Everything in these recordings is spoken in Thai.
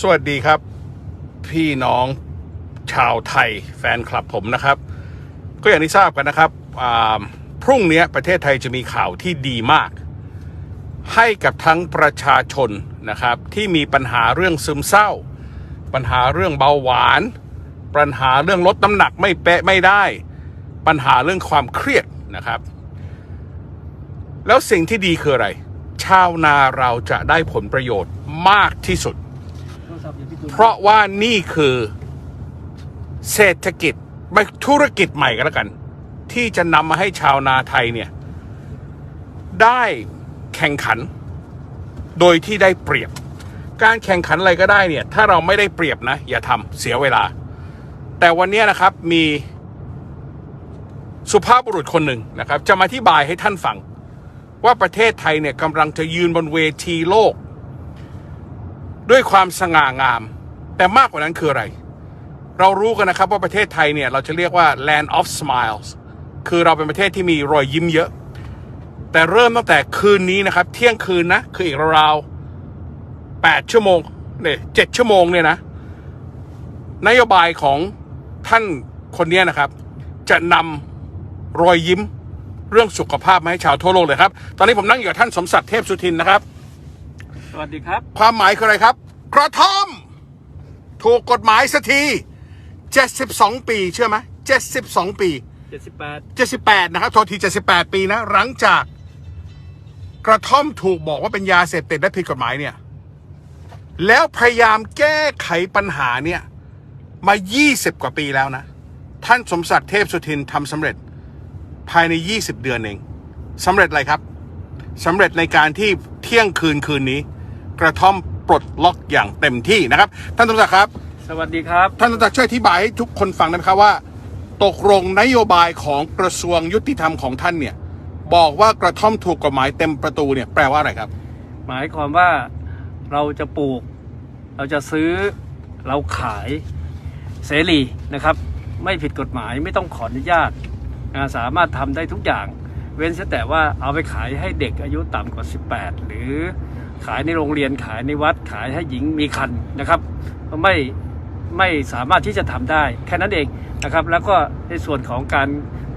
สวัสดีครับ พี่น้องชาวไทยแฟนคลับผมนะครับ ก็อย่างที่ทราบกันนะครับพรุ่งนี้ประเทศไทยจะมีข่าวที่ดีมาก ให้กับทั้งประชาชนนะครับ ที่มีปัญหาเรื่องซึมเศร้า ปัญหาเรื่องเบาหวาน ปัญหาเรื่องลดน้ำหนักไม่เป๊ะไม่ได้ ปัญหาเรื่องความเครียดนะครับ แล้วสิ่งที่ดีคืออะไร ชาวนาเราจะได้ผลประโยชน์มากที่สุด เพราะว่านี่คือเศรษฐกิจไม่ธุรกิจใหม่ก็แล้วกัน ที่จะนำมาให้ชาวนาไทยเนี่ย ได้แข่งขัน โดยที่ได้เปรียบ การแข่งขันอะไรก็ได้เนี่ย ถ้าเราไม่ได้เปรียบนะ อย่าทำเสียเวลา แต่วันนี้นะครับมีสุภาพบุรุษคนหนึ่งนะครับ จะมาอธิบายให้ท่านฟัง ว่าประเทศไทยเนี่ยกำลังจะยืนบนเวทีโลก ด้วยความสง่างาม แต่มากกว่านั้นคืออะไร เรารู้กันนะครับว่าประเทศไทยเนี่ย เราจะเรียกว่า land of smiles คือเราเป็นประเทศที่มีรอยยิ้มเยอะ แต่เริ่มตั้งแต่คืนนี้นะครับ เที่ยงคืนนะ คืออีกราวๆแปดชั่วโมงเนี่ยเจ็ดชั่วโมงเนี่ยนะ นโยบายของท่านคนเนี้ยนะครับ จะนำรอยยิ้มเรื่องสุขภาพมาให้ชาวทั่วโลกเลยครับ ตอนนี้ผมนั่งอยู่กับท่านสมศักดิ์เทพสุทินนะครับ สวัสดีครับ ความหมายคืออะไรครับ กระท่อม ถูกกฎหมายสักที72 ปี เชื่อไหม72 ปี 78 78 นะครับโทษที78 ปีนะ หลังจากกระท่อมถูกบอกว่าเป็นยาเสพติดและผิดกฎหมายเนี่ย แล้วพยายามแก้ไขปัญหาเนี่ย มา 20 กว่าปีแล้วนะ ท่านสมศักดิ์เทพสุทินทำสำเร็จภายใน 20 เดือนเองสำเร็จอะไรครับสำเร็จในการที่เที่ยงคืนคืนนี้ กระท่อม ปลดล็อกอย่างเต็มที่นะครับ ท่านสมศักดิ์ครับ สวัสดีครับ ท่านสมศักดิ์ช่วยอธิบายให้ทุกคนฟังได้ไหมครับว่า ตกลงนโยบายของกระทรวงยุติธรรมของท่านเนี่ย บอกว่ากระท่อมถูกกฎหมายเต็มประตูเนี่ยแปลว่าอะไรครับ หมายความว่าเราจะปลูก เราจะซื้อเราขายเสรีนะครับ ไม่ผิดกฎหมายไม่ต้องขออนุญาตอ่าสามารถทำได้ทุกอย่าง เว้นแต่ว่าเอาไปขายให้เด็กอายุต่ำกว่า 18 หรือ ขายในโรงเรียนขายในวัดขายให้หญิงมีคันนะครับไม่ไม่สามารถที่จะทำได้แค่นั้นเองนะครับ แล้วก็ในส่วนของการ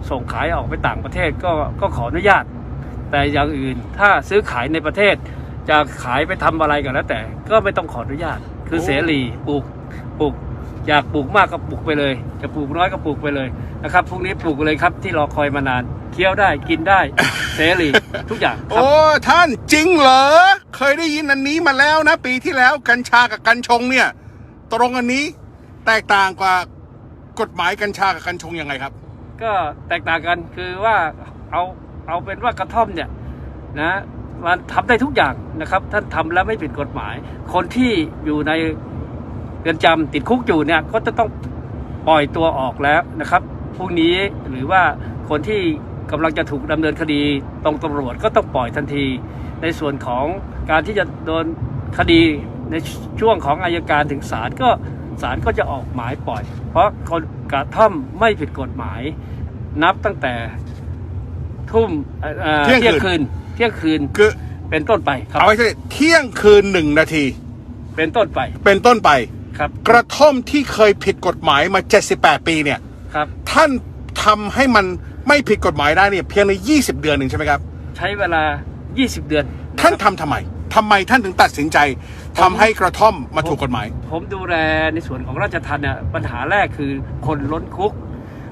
ส่งขายออกไปต่างประเทศก็ก็ขออนุญาต แต่อย่างอื่นถ้าซื้อขายในประเทศ จะขายไปทำอะไรก็แล้ว แต่ก็ไม่ต้องขออนุญาต คือเสรีปลูกปลูกอยากปลูกมากก็ปลูกไปเลย จะปลูกน้อยก็ปลูกไปเลยนะครับพรุ่งนี้ปลูกเลยครับที่รอคอยมานาน คี้ยวได้กินได้ เสรีทุกอย่างครับโอ้ท่านจริงเหรอ เคยได้ยินอันนี้มาแล้วนะ ปีที่แล้วกัญชากับกัญชงเนี่ย ตรงอันนี้แตกต่างกว่ากฎหมายกัญชากับกัญชงยังไงครับ ก็แตกต่างกันคือว่าเอาเอาเป็นว่ากระท่อมเนี่ยนะมันทำได้ทุกอย่างนะครับ ท่านทำแล้วไม่ผิดกฎหมาย คนที่อยู่ในเรือนจำติดคุกอยู่เนี่ยก็จะต้องปล่อยตัวออกแล้วนะครับพรุ่งนี้หรือว่าคนที่ กำลังจะถูกดำเนินคดีตรงตำรวจก็ต้องปล่อยทันที ในส่วนของการที่จะโดนคดีในช่วงของอายการถึงศาลก็ศาลก็จะออกหมายปล่อย เพราะคนกระท่อมไม่ผิดกฎหมาย นับตั้งแต่ทุ่มเอ่ออ่อเที่ยงคืนเที่ยงคืนคือเป็นต้นไปครับเอาไว้ที่เที่ยงคืนหนึ่งนาที เป็นต้นไปเป็นต้นไปครับ กระท่อมที่เคยผิดกฎหมายมา 78 ปีเนี่ยครับ ท่าน ทำให้มันไม่ผิดกฎหมายได้เนี่ยเพียงใน 20 เดือนหนึ่งใช่ไหมครับ ใช้เวลา 20 เดือน ท่านทำทำไมทำไมท่านถึงตัดสินใจทำให้กระท่อมมาถูกกฎหมาย ผมดูแลในส่วนของราชทัณฑ์เนี่ยปัญหาแรกคือคนล้นคุก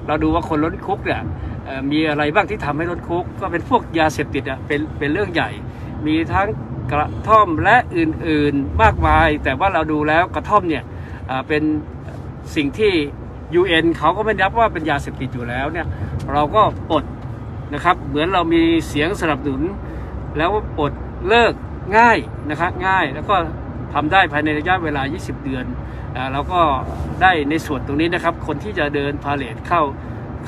เราดูว่าคนล้นคุกเนี่ยเอ่อมีอะไรบ้างที่ทำให้ล้นคุก ก็เป็นพวกยาเสพติดอะเป็นเป็นเรื่องใหญ่ มีทั้งกระท่อมและอื่นๆมากมาย แต่ว่าเราดูแล้วกระท่อมเนี่ยอ่าเป็นสิ่งที่ UN เขาก็ไม่นับว่าเป็นยาเสพติดอยู่แล้วเนี่ยเราก็ปลดนะครับ เหมือนเรามีเสียงสนับสนุน แล้วปลดเลิกง่ายนะครับง่ายแล้วก็ทำได้ภายในระยะเวลา 20 เดือนอ่าเราก็ได้ในส่วนตรงนี้นะครับ คนที่จะเดินพาเลทเข้า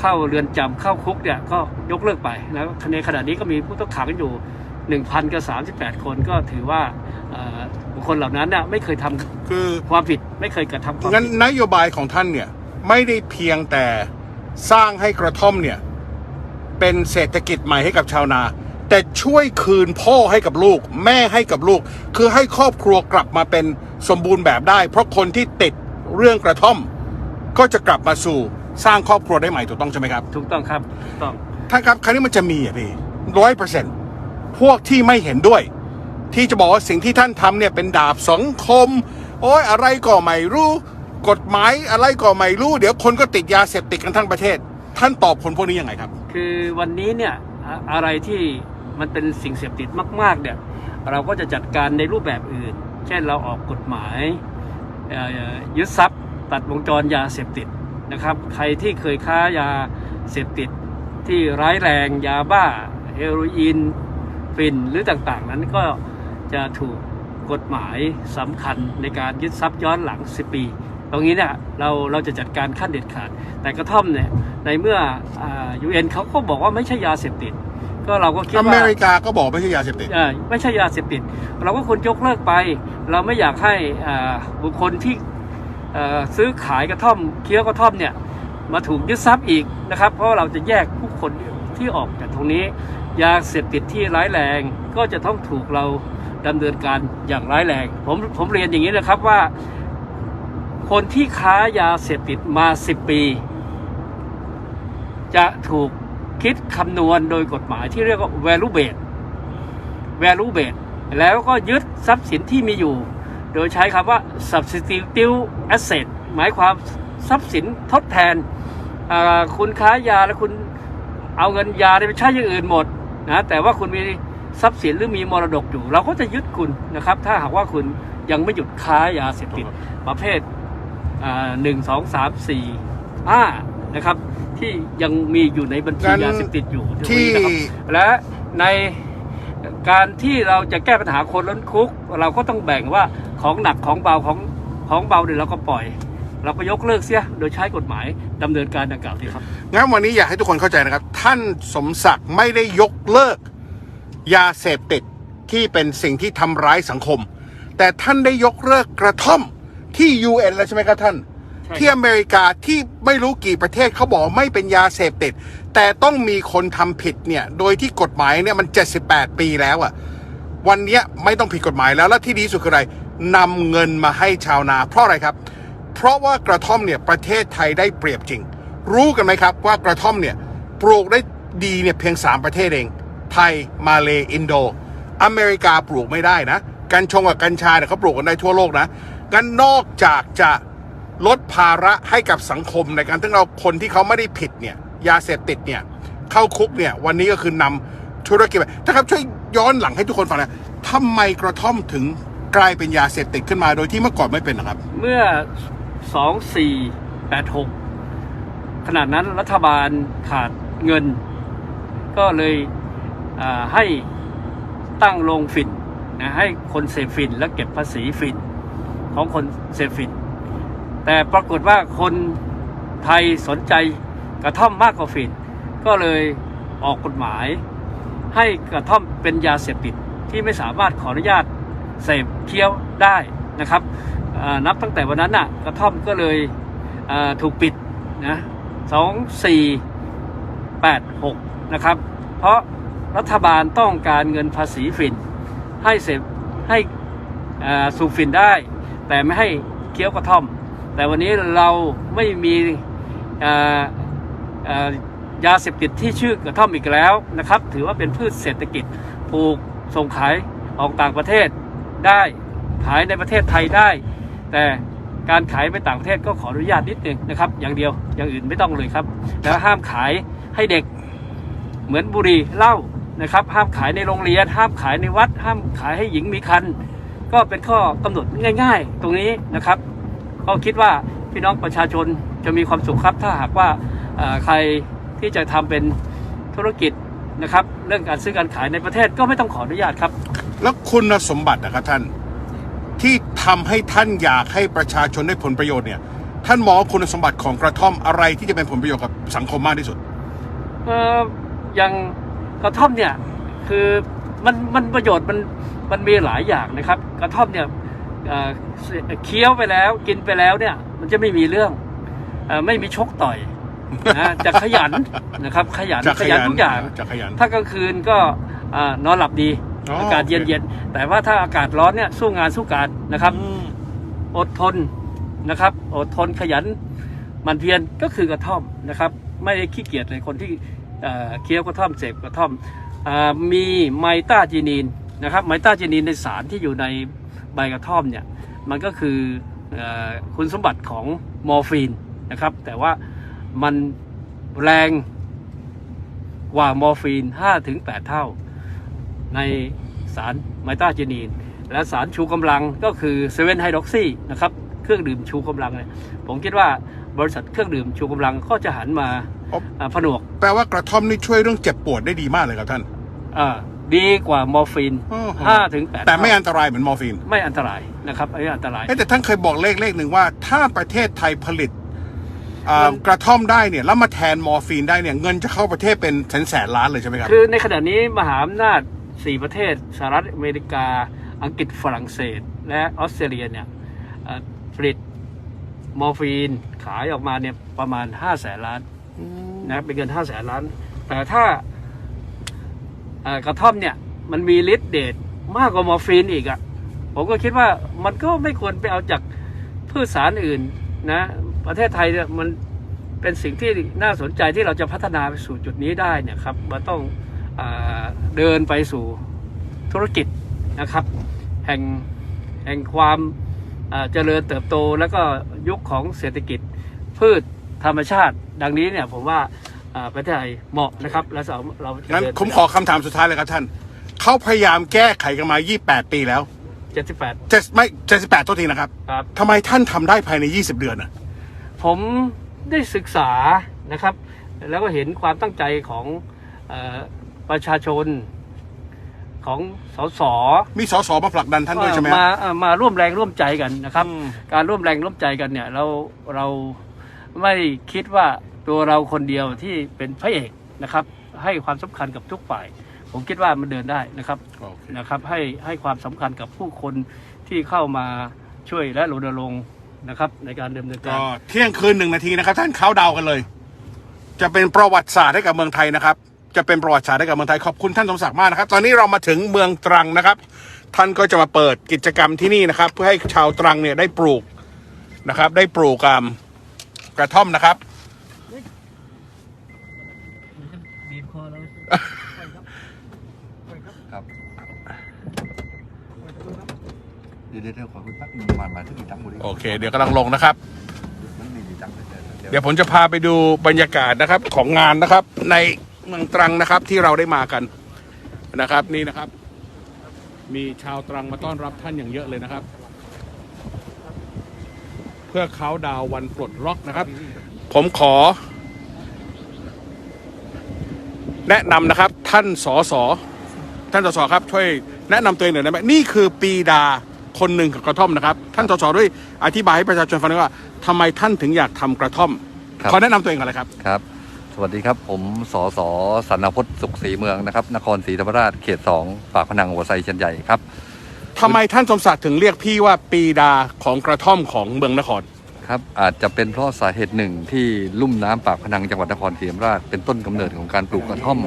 เข้าเรือนจำเข้าคุกเนี่ยก็ยกเลิกไปแล้วในขณะนี้ก็มีผู้ต้องขังอยู่ 1,000กับ38 คนก็ถือว่าเอ่อบุคคลเหล่านั้นน่ะไม่เคยทำคือความผิดไม่เคยกระทำความงั้นผิดนโยบายของท่านเนี่ย ไม่ได้เพียงแต่สร้างให้กระท่อมเนี่ย เป็นเศรษฐกิจใหม่ให้กับชาวนา แต่ช่วยคืนพ่อให้กับลูก แม่ให้กับลูก คือให้ครอบครัวกลับมาเป็นสมบูรณ์แบบได้ เพราะคนที่ติดเรื่องกระท่อม ก็จะกลับมาสู่สร้างครอบครัวได้ใหม่ถูกต้องใช่ไหมครับถูกต้องครับถูกต้องท่านครับครั้งนี้มันจะมีอะพี่ร้อยเปอร์เซ็นต์พวกที่ไม่เห็นด้วย ที่จะบอกว่าสิ่งที่ท่านทำเนี่ยเป็นดาบสังคม โอ้ยอะไรก็ไม่รู้ กฎหมายอะไรก็ไม่รู้เดี๋ยวคนก็ติดยาเสพติดกันทั้งประเทศ ท่านตอบคนพวกนี้ยังไงครับ คือวันนี้เนี่ยอะอะไรที่มันเป็นสิ่งเสพติดมาก ๆ เนี่ย เราก็จะจัดการในรูปแบบอื่น เช่นเราออกกฎหมายเอ่อยึดทรัพย์ ตัดวงจรยาเสพติดนะครับ ใครที่เคยค้ายาเสพติดที่ร้ายแรงยาบ้าเฮโรอีนฟินหรือต่างๆ นั้นก็จะถูกกฎหมายสำคัญในการยึดทรัพย์ย้อนหลัง 10 ปี ตรงนี้เนี่ยเราเราจะจัดการขั้นเด็ดขาด แต่กระท่อมเนี่ยในเมื่อยูเอ็นเขาก็บอกว่าไม่ใช่ยาเสพติด ก็เราก็คิดอว่าเมริกาก็บอกไม่ใช่ยาเสพติดเอ่อไม่ใช่ยาเสพติด เราก็ควรยกเลิกไป เราไม่อยากให้อ่าบุคคลที่เอ่อซื้อขายกระท่อมเคี้ยวกระท่อมเนี่ยมาถูกยึดทรัพย์อีกนะครับ เพราะเราจะแยกผู้คนที่ออกจากตรงนี้ ยาเสพติดที่ร้ายแรงก็จะต้องถูกเราดำเนินการอย่างร้ายแรง ผมผมเรียนอย่างนี้นะครับว่า คนที่ค้ายาเสพติดมา10ปี จะถูกคิดคำนวณโดยกฎหมายที่เรียกว่า value based value based แล้วก็ยึดทรัพย์สินที่มีอยู่ โดยใช้คำว่า substitute asset หมายความทรัพย์สินทดแทนอ่าคุณค้ายาแล้วคุณเอาเงินยาไปใช้อย่างอื่นหมดนะแต่ว่าคุณมีทรัพย์สินหรือมีมรดกอยู่ เราก็จะยึดคุณนะครับ ถ้าหากว่าคุณยังไม่หยุดค้ายาเสพติดประเภท หนึ่งสองสามสี่ห้านะครับ ที่ยังมีอยู่ในบัญชีงั้นยาเสพติดอยู่ที่นะครับและในการที่เราจะแก้ปัญหาคนล้นคุก เราก็ต้องแบ่งว่าของหนักของเบาของของเบาเนี่ยเราก็ปล่อย เราก็ยกเลิกเสียโดยใช้กฎหมายดำเนินการดังกล่าวนี้ครับงั้นวันนี้อยากให้ทุกคนเข้าใจนะครับ ท่านสมศักดิ์ไม่ได้ยกเลิกยาเสพติดที่เป็นสิ่งที่ทำร้ายสังคม แต่ท่านได้ยกเลิกกระท่อม ที่ UN แล้วใช่ไหมครับท่าน ใช่ครับที่อเมริกาที่ไม่รู้กี่ประเทศเขาบอกไม่เป็นยาเสพติด แต่ต้องมีคนทำผิดเนี่ย โดยที่กฎหมายเนี่ยมัน 78 ปีแล้วอะวันเนี้ยไม่ต้องผิดกฎหมายแล้ว และที่ดีที่สุดคืออะไรนำเงินมาให้ชาวนา เพราะอะไรครับ เพราะว่ากระท่อมเนี่ยประเทศไทยได้เปรียบจริง รู้กันไหมครับว่ากระท่อมเนี่ยปลูกได้ดีเนี่ยเพียง 3 ประเทศเอง ไทย มาเลอินโด อเมริกาปลูกไม่ได้นะ กัญชงกับกัญชาเนี่ยเขาปลูกกันได้ทั่วโลกนะ งั้นนอกจากจะลดภาระให้กับสังคมในการที่เราคนที่เขาไม่ได้ผิดเนี่ยยาเสพติดเนี่ยเข้าคุกเนี่ยวันนี้ก็คือนำธุรกิจไปถ้าครับช่วยย้อนหลังให้ทุกคนฟังนะทำไมกระท่อมถึงกลายเป็นยาเสพติดขึ้นมาโดยที่เมื่อก่อนไม่เป็นนะครับ เมื่อ 2486ขณะนั้นรัฐบาลขาดเงิน ก็เลยให้ตั้งโรงฝิ่นนะให้คนเสพฝิ่นและเก็บภาษีฝิ่น ของคนเสพฝิ่นแต่ปรากฏว่าคนไทยสนใจกระท่อมมากกว่าฝิ่นก็เลยออกกฎหมาย ให้กระท่อมเป็นยาเสพติดที่ไม่สามารถขออนุญาตเสพเคี้ยวได้นะครับนับตั้งแต่วันนั้นน่ะกระท่อมก็เลยถูกปิดนะสองสี่แปดหกนะครับ เพราะรัฐบาลต้องการเงินภาษีฝิ่นให้เสพให้สูบฝิ่นได้ แต่ไม่ให้เคี้ยวกระท่อม แต่วันนี้เราไม่มียาเสพติดที่ชื่อกระท่อมอีกแล้วนะครับ ถือว่าเป็นพืชเศรษฐกิจปลูกส่งขายออกต่างประเทศได้ขายในประเทศไทยได้ แต่การขายไปต่างประเทศก็ขออนุญาตนิดนึงนะครับ อย่างเดียวอย่างอื่นไม่ต้องเลยครับ แล้วห้ามขายให้เด็กเหมือนบุหรี่เหล้านะครับ ห้ามขายในโรงเรียน ห้ามขายในวัด ห้ามขายให้หญิงมีคัน ก็เป็นข้อกำหนดง่าย ๆ ตรงนี้นะครับ ก็คิดว่าพี่น้องประชาชนจะมีความสุขครับ ถ้าหากว่าเอ่อใครที่จะทำเป็นธุรกิจนะครับ เรื่องการซื้อการขายในประเทศก็ไม่ต้องขออนุญาตครับ แล้วคุณสมบัตินะครับท่านที่ทำให้ท่านอยากให้ประชาชนได้ผลประโยชน์เนี่ยท่านมองว่าคุณสมบัติของกระท่อมอะไรที่จะเป็นผลประโยชน์กับสังคมมากที่สุดเอ่ออย่างกระท่อมเนี่ยคือมันมันประโยชน์มัน มันมีหลายอย่างนะครับ กระท่อมเนี่ยเอ่อเคี้ยวไปแล้วกินไปแล้วเนี่ย มันจะไม่มีเรื่องเอ่อไม่มีชกต่อยนะจะขยันนะครับ ขยันจะขยันทุกอย่างจะขยันถ้ากลางคืนก็อ่านอนหลับดีอ๋ออากาศโอเคเย็นๆแต่ว่าถ้าอากาศร้อนเนี่ยสู้งานสู้การนะครับอืมอดทนนะครับ อดทนขยันหมันเพียรก็คือกระท่อมนะครับ ไม่ได้ขี้เกียจเลยคนที่เอ่อเคี้ยวกระท่อมเสพกระท่อมอามีไมต้าจีนีน นะครับไมต้าจีนีนในสารที่อยู่ในใบกระท่อมเนี่ยมันก็คือเออคุณสมบัติของมอร์ฟีนนะครับแต่ว่ามันแรงกว่ามอร์ฟีน 5-8 เท่า ในสารไมต้าจีนีน และสารชูกำลังก็คือเซเว่นไฮดรอกซีนะครับเครื่องดื่มชูกำลังเนี่ยผมคิดว่าบริษัทเครื่องดื่มชูกำลังก็จะหันมาอ๋ออ่าผนวก แปลว่ากระท่อมนี่ช่วยเรื่องเจ็บปวดได้ดีมากเลยครับท่านอ่า ดีกว่า มอร์ฟีนอ๋อ5ถึง8แต่ไม่อันตรายเหมือนมอร์ฟีนไม่อันตรายนะครับไม่อันตราย เอ๊ะแต่ท่านเคยบอกเลขเลขหนึ่งว่า ถ้าประเทศไทยผลิตอ่ามัน กระท่อมได้เนี่ยแล้วมาแทนมอร์ฟีนได้เนี่ยเงินจะเข้าประเทศเป็นแสนแสนล้านเลยใช่ไหมครับ คือในขณะนี้มหาอำนาจ 4 ประเทศสหรัฐอเมริกา อังกฤษฝรั่งเศส และออสเตรเลียเนี่ยเอ่อผลิตมอร์ฟีนขายออกมาเนี่ยประมาณ 5 แสนล้านนะครับเป็นเงินห้าแสนล้าน แต่ถ้าเอ่อ กระท่อมเนี่ย มันมีฤทธิ์เดชมากกว่ามอร์ฟีนอีกอะ่ะ ผมก็คิดว่ามันก็ไม่ควรไปเอาจากพืชสารอื่นนะ ประเทศไทยเนี่ยมันเป็นสิ่งที่น่าสนใจที่เราจะพัฒนาไปสู่จุดนี้ได้เนี่ยครับมันต้องอเดินไปสู่ธุรกิจนะครับ แห่งแห่งความอ่าเจริญเติบโตแล้วก็ยุคของเศรษฐกิจพืชธรรมชาติ ดังนี้เนี่ยผมว่า อ่าประเทศไทยเหมาะนะครับและเราเราจะงั้นเดินผมขอคำถามสุดท้ายเลยครับท่าน เขาพยายามแก้ไขกันมา 28 ปีแล้วเจ็ดสิบแปดเจ็ดไม่78ตัวทีนะครับครับทำไมท่านทำได้ภายใน 20 เดือนน่ะ ผมได้ศึกษานะครับ แล้วก็เห็นความตั้งใจของเออประชาชนของสส มีสสมาผลักดันท่านด้วยใช่ไหมฮะ มาเอ่อมาร่วมแรงร่วมใจกันนะครับ อืม การร่วมแรงร่วมใจกันเนี่ยเราเราไม่คิดว่า ตัวเราคนเดียวที่เป็นพระเอกนะครับ ให้ความสำคัญกับทุกฝ่าย ผมคิดว่ามันเดินได้นะครับโอเคนะครับให้ให้ความสำคัญกับผู้คนที่เข้ามาช่วยและรณรงค์นะครับในการดำเนินกาก็รเที่ยงคืนหนึ่งนาทีนะครับ ท่านเขาดาวกันเลย จะเป็นประวัติศาสตร์ให้กับเมืองไทยนะครับ จะเป็นประวัติศาสตร์ให้กับเมืองไทยขอบคุณท่านสมศักดิ์มากนะครับ ตอนนี้เรามาถึงเมืองตรังนะครับ ท่านก็จะมาเปิดกิจกรรมที่นี่นะครับ เพื่อให้ชาวตรังเนี่ยได้ปลูกนะครับ ได้ปลูกอ่ากระท่อมนะครับบีบคอเรา ครับเดี๋ยวเดี๋ยวเดี๋ยวขอคุณแป๊บนึงมามาที่กี่ตังค์บุรีโอเค เดี๋ยวกำลังลงนะครับ มันมีกี่ตังค์เดี๋ยวเดี๋ยวเดี๋ยวผมจะพาไปดูบรรยากาศนะครับของงานนะครับ ในเมืองตรังนะครับที่เราได้มากันนะครับ นี่นะครับ มีชาวตรังมาต้อนรับท่านอย่างเยอะเลยนะครับ เพื่อเขาดาวน์วันปลดล็อกนะครับ ผมขอ แนะนำนะครับท่านสอสอท่านสอสอครับช่วยแนะนำตัวเองหน่อยได้ไหมนี่คือปีดาคนหนึ่งของกระท่อมนะครับ ท่านสอสอด้วยอธิบายให้ประชาชนฟังหน่อยว่าทำไมท่านถึงอยากทำกระท่อม ครับ ขอแนะนำตัวเองก่อนเลยครับ ครับ สวัสดีครับ ผมสอสอสันนพจน์สุขศรีเมืองนะครับ นครศรีธรรมราช เขตสองปากพนังหัวไซเชียนใหญ่ครับ ทำไมท่านสมศักดิ์ถึงเรียกพี่ว่าปีดาของกระท่อมของเมืองนคร ครับ อาจจะเป็นเพราะสาเหตุหนึ่งที่ลุ่มน้ำปากพนังจังหวัดนครศรีธรรมราชเป็นต้นกำเนิดของการปลูกกระท่อม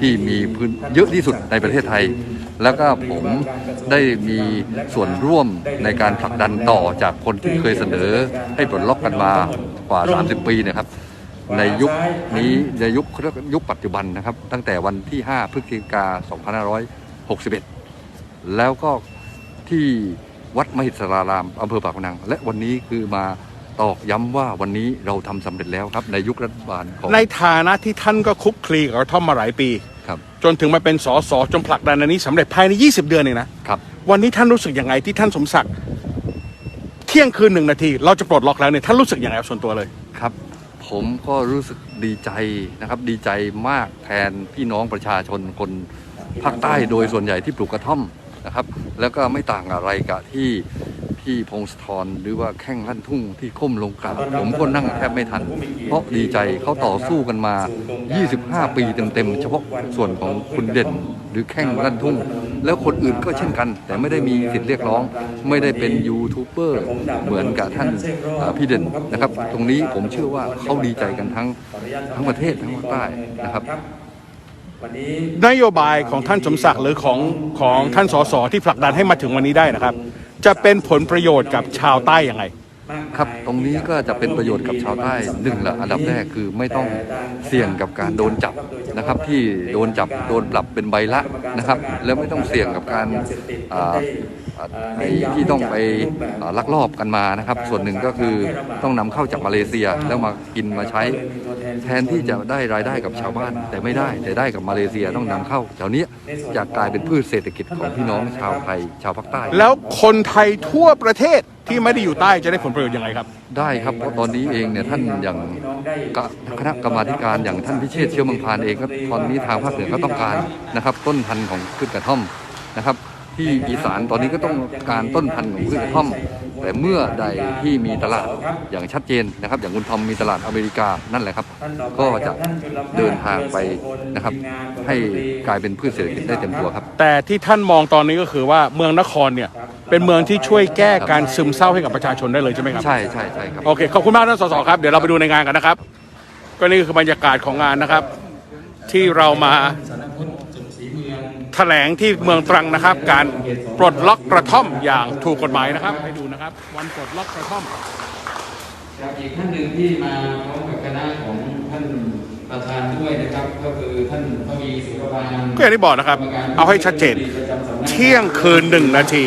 ที่มีพื้นเยอะที่สุดในประเทศไทย แล้วก็ผมได้มีส่วนร่วมในการผลักดันต่อจากคนที่เคยเสนอ ให้ปลดล็อกกันมากว่า 30 ปีนะครับในยุคนี้ในยุคยุคปัจจุบันนะครับ ตั้งแต่วันที่ 5 พฤศจิกา2561 แล้วก็ที่วัดมหิศรารามอำเภอปากพนัง และวันนี้คือมา ตอกย้ำว่าวันนี้เราทำสำเร็จแล้วครับในยุครัฐบาลของในฐานะที่ท่านก็คลุกคลีกับกระท่อมมาหลายปีครับจนถึงมาเป็นสอสอจนผลักดันอันนี้สำเร็จภายใน 20 เดือนเองนะครับวันนี้ท่านรู้สึกยังไงที่ท่านสมศักดิ์เที่ยงคืนหนึ่งนาทีเราจะปลดล็อกแล้วเนี่ยท่านรู้สึกยังไงครับส่วนตัวเลยครับ ผมก็รู้สึกดีใจนะครับดีใจมากแทนพี่น้องประชาชนคนภาคใต้โดยส่วนใหญ่ที่ปลูกกระท่อมนะครับ แล้วก็ไม่ต่างอะไรกับที่ พี่พงศธรหรือว่าแข้งลั่นทุ่งที่ก้มลงกราบผมก็นั่งแทบไม่ทัน เพราะดีใจเขาต่อสู้กันมา 25 ปีเต็มๆเฉพาะส่วนของคุณเด่นหรือแข้งลั่นทุ่ง แล้วคนอื่นก็เช่นกัน แต่ไม่ได้มีสิทธิ์เรียกร้อง ไม่ได้เป็นยูทูบเบอร์เหมือนกับท่านอ่าพี่เด่นนะครับ ตรงนี้ผมเชื่อว่าเขาดีใจกันทั้งทั้งประเทศทั้งภาคใต้นะครับนโยบายของท่านสมศักดิ์หรือของของท่านสสที่ผลักดันให้มาถึงวันนี้ได้นะครับ จะเป็นผลประโยชน์กับชาวใต้ยังไง ครับ ตรงนี้ก็จะเป็นประโยชน์กับชาวใต้หนึ่งละอันดับแรกคือไม่ต้องเสี่ยงกับการโดนจับนะครับ ที่โดนจับโดนปรับเป็นใบละนะครับ แล้วไม่ต้องเสี่ยงกับการอ่า ที่ต้องไปอ่าลักลอบกันมานะครับ ส่วนหนึ่งก็คือต้องนำเข้าจากมาเลเซียแล้วมากินมาใช้ แทนที่จะได้รายได้กับชาวบ้าน แต่ไม่ได้แต่ได้กับมาเลเซียต้องนำเข้าแถวเนี้ยจะกลายเป็นพืชเศรษฐกิจของพี่น้องชาวไทยชาวภาคใต้ แล้วคนไทยทั่วประเทศที่ไม่ได้อยู่ใต้จะได้ผลประโยชน์ยังไงครับ ได้ครับเพราะตอนนี้เองเนี่ยท่านอย่างกะคณะกรรมาธิการอย่างท่านพิเชษฐ์เชื้อเมืองพานเองก็ตอนนี้ทางภาคเหนือก็ต้องการนะครับ ต้นพันธุ์ของพืชกระท่อมนะครับ ที่อีสานตอนนี้ก็ต้องการต้นพันธุ์ของพืชกระท่อม แต่เมื่อใดที่มีตลาดอย่างชัดเจนนะครับ อย่างคุณทอมมีตลาดอเมริกานั่นแหละครับ ก็จะเดินทางไปนะครับ ให้กลายเป็นพืชเศรษฐกิจได้เต็มตัวครับ แต่ที่ท่านมองตอนนี้ก็คือว่าเมืองนครเนี่ยเป็นเมืองที่ช่วยแก้การซึมเศร้าให้กับประชาชนได้เลยใช่ไหมครับใช่ใช่ใช่ครับโอเคขอบคุณมากท่านสสครับเดี๋ยวเราไปดูในงานกันนะครับ ก็นี่คือบรรยากาศของงานนะครับ ที่เรามา แถลงที่เมืองตรังนะครับ การปลดล็อกกระท่อมอย่างถูกกฎหมายนะครับให้ดูนะครับ วันปลดล็อกกระท่อมครับอีกท่านหนึ่งที่มาพร้อมกับคณะของท่านประธานด้วยนะครับ ก็คือท่านทวีสุรบาลก็อย่างที่บอกนะครับ เอาให้ชัดเจน เที่ยงคืนหนึ่งนาที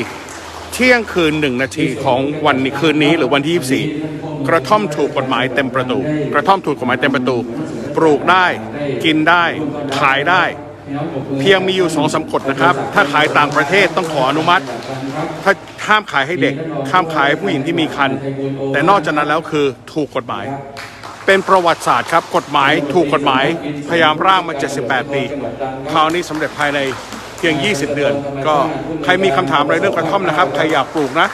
เที่ยงคืนหนึ่งนาทีของวันนี้คืนนี้หรือวันที่ 24 กระท่อมถูกกฎหมายเต็มประตู กระท่อมถูกกฎหมายเต็มประตู ปลูกได้ กินได้ ขายได้ เพียงมีอยู่สองสากฎนะครับ ถ้าขายต่างประเทศต้องขออนุมัติ ถ้าห้ามขายให้เด็กห้ามขายให้ผู้หญิงที่มีครรภ์แต่นอกจากนั้นแล้วคือถูกกฎหมาย เป็นประวัติศาสตร์ครับ กฎหมายถูกกฎหมาย พยายามร่างมา 78 ปี คราวนี้สำเร็จภายในเพียง 20 เดือน ก็ใครมีคำถามอะไรเรื่องกระท่อมนะครับ ใครอยากปลูกนะ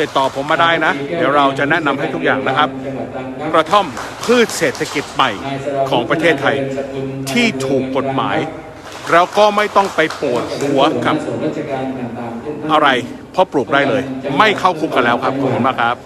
ติดต่อผมมาได้นะ เดี๋ยวเราจะแนะนำให้ทุกอย่างนะครับ กระท่อมพืชเศรษฐกิจใหม่ของประเทศไทยที่ถูกกฎหมาย แล้วก็ไม่ต้องไปปวดหัวกับอะไรเพราะปลูกได้เลย ไม่เข้าคุกกันแล้วครับขอบคุณมากครับ